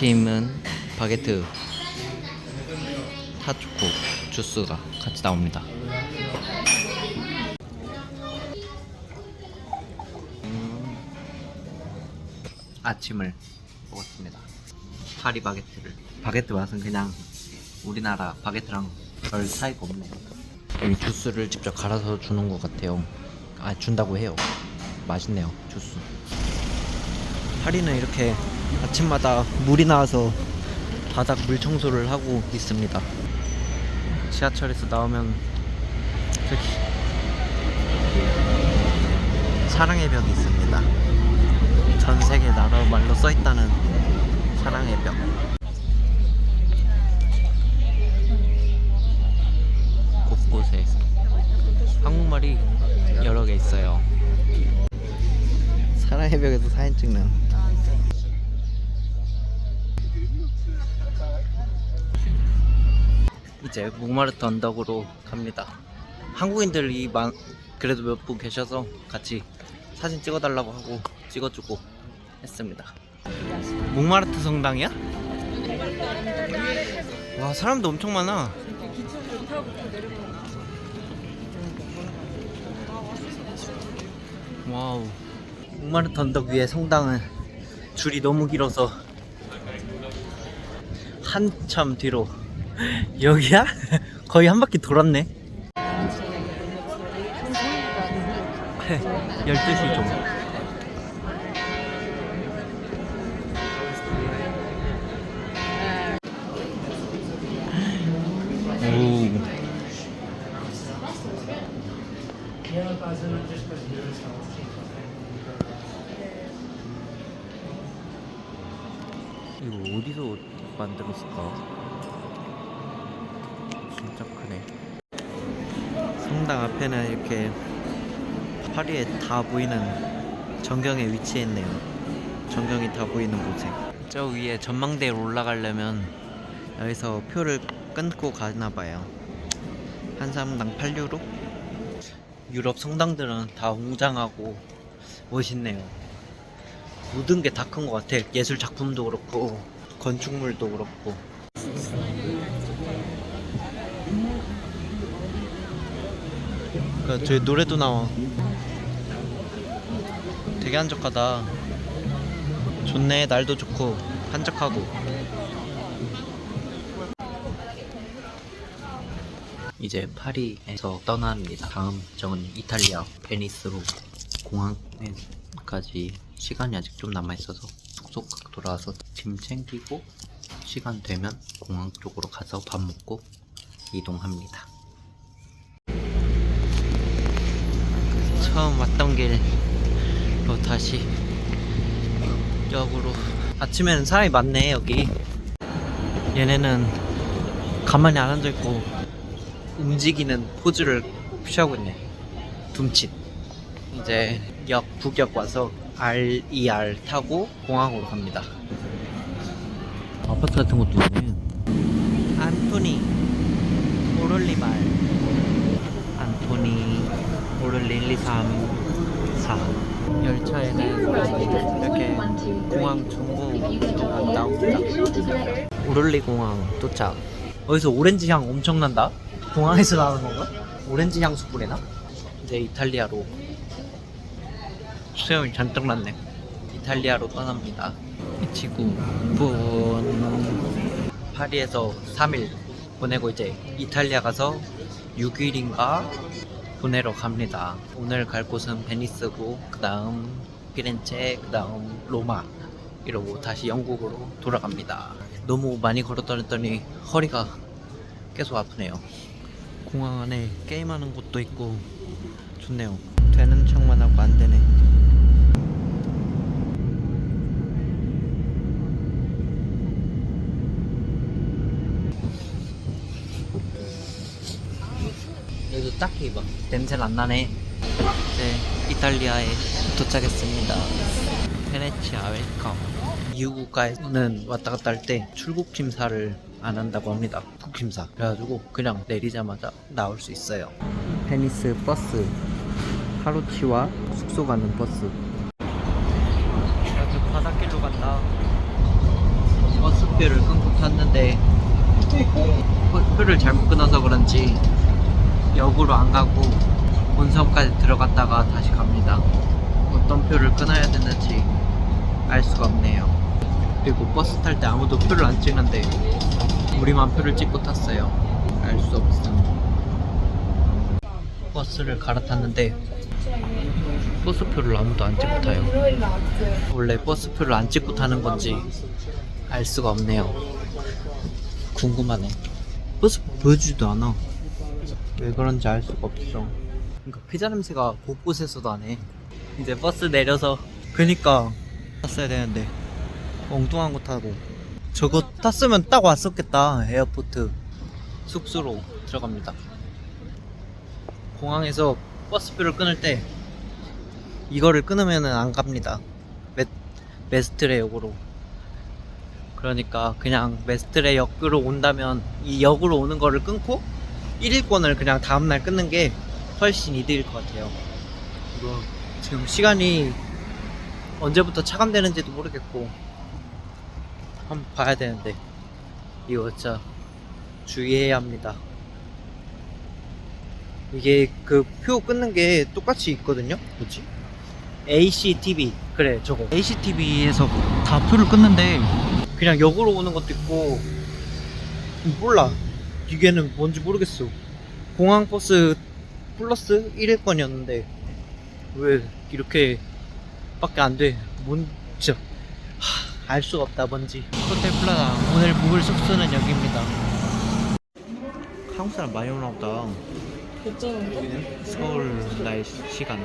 아침은 바게트 핫초코 주스가 같이 나옵니다. 음, 아침을 먹었습니다. 파리 바게트를. 바게트 맛은 그냥 우리나라 바게트랑 별 차이가 없네요. 여기 주스를 직접 갈아서 주는 것 같아요. 아 준다고 해요. 맛있네요 주스. 파리는 이렇게 아침마다 물이 나와서 바닥 물 청소를 하고 있습니다. 지하철에서 나오면 저기 사랑의 벽이 있습니다. 전 세계 나라 말로 써 있다는 사랑의 벽. 곳곳에 한국말이 여러 개 있어요. 사랑의 벽에서 사진 찍는. 이제 목마르트 언덕으로 갑니다. 한국인들이 많, 그래도 몇 분 계셔서 같이 사진 찍어달라고 하고 찍어주고 했습니다. 목마르트 성당이야? 와 사람도 엄청 많아. 와우. 목마르트 언덕 위에 성당은 줄이 너무 길어서 한참 뒤로 여기야? 거의 한 바퀴 돌았네. 12시 좀. 오. 이거 어디서 만들었을까? 크네. 성당 앞에는 이렇게 파리에 다 보이는 전경에 위치해 있네요. 전경이 다 보이는 곳에. 저 위에 전망대로 올라가려면 여기서 표를 끊고 가나 봐요. 한 사람당 8유로? 유럽 성당들은 다 웅장하고 멋있네요. 모든 게 다 큰 것 같아. 예술 작품도 그렇고 건축물도 그렇고. 그 저기 노래도 나와. 되게 한적하다. 좋네. 날도 좋고 한적하고. 이제 파리에서 떠납니다. 다음 정은 이탈리아 베니스로 공항까지 시간이 아직 좀 남아 있어서 속속 돌아와서 짐 챙기고 시간 되면 공항 쪽으로 가서 밥 먹고 이동합니다. 처음 왔던 길로 다시 역으로. 아침에는 사람이 많네 여기. 얘네는 가만히 안 앉아있고 움직이는 포즈를 취하고 있네. 둠칫. 이제 역 북역 와서 RER 타고 공항으로 갑니다. 아파트 같은 것도 있네. 안토니. 오를리말 안토니 오를리 1, 2, 3, 4 열차에는 이렇게 공항 정보가 나옵니다. 오를리 공항 도착. 어디서 오렌지 향 엄청 난다? 공항에서 나오는 건가? 오렌지 향수 뿌리나? 이제 이탈리아로. 수염이 잔뜩 났네. 이탈리아로 떠납니다. 지구본 파리에서 3일 보내고 이제 이탈리아 가서 6일인가 보내러 갑니다. 오늘 갈 곳은 베니스고 그 다음 피렌체 그 다음 로마 이러고 다시 영국으로 돌아갑니다. 너무 많이 걸어 다녔더니 허리가 계속 아프네요. 공항 안에 게임하는 곳도 있고 좋네요. 되는 척만 하고 안 되네 여기도 딱히 막 냄새는 안 나네 이제 이탈리아에 도착했습니다 베네치아 웰컴 EU 국가에는 왔다 갔다 할 때 출국 심사를 안 한다고 합니다. 국 심사. 그래가지고 그냥 내리자마자 나올 수 있어요. 베니스 버스 하루치와 숙소 가는 버스. 여기 바닷길로 간다. 버스 버스표를 끊고 탔는데 표- 표를 잘못 끊어서 그런지 역으로 안 가고 본섬까지 들어갔다가 다시 갑니다. 어떤 표를 끊어야 되는지 알 수가 없네요. 그리고 버스 탈 때 아무도 표를 안 찍는데 우리만 표를 찍고 탔어요. 알 수 없음. 버스를 갈아탔는데 버스표를 아무도 안 찍고 타요. 원래 버스표를 안 찍고 타는 건지 알 수가 없네요. 궁금하네. 버스 보여주지도 않아. 왜 그런지 알 수가 없어. 그러니까 피자 냄새가 곳곳에서 나네. 이제 버스 내려서 그니까 탔어야 되는데 엉뚱한 거 타고 저거 탔으면 딱 왔었겠다. 에어포트 숙소로 들어갑니다. 공항에서 버스표를 끊을 때 이거를 끊으면은 안 갑니다. 메, 메스트레 역으로. 그러니까 그냥 메스트레 역으로 온다면 이 역으로 오는 거를 끊고 1일권을 그냥 다음날 끊는 게 훨씬 이득일 것 같아요. 이거 지금 시간이 언제부터 차감되는지도 모르겠고 한번 봐야 되는데 이거 진짜 주의해야 합니다. 이게 그 표 끊는 게 똑같이 있거든요. 뭐지? ACTV 그래 저거 ACTV에서 다 표를 끊는데 그냥 역으로 오는 것도 있고 몰라 이게는 뭔지 모르겠어 공항버스 플러스 1일권이었는데 왜 이렇게 밖에 안돼? 뭔 진짜. 알 수가 없다 뭔지. 호텔 플라자 오늘 묵을 숙소는 여기입니다. 한국 사람 많이 오나 보다. 괜찮은데? 서울 날 시간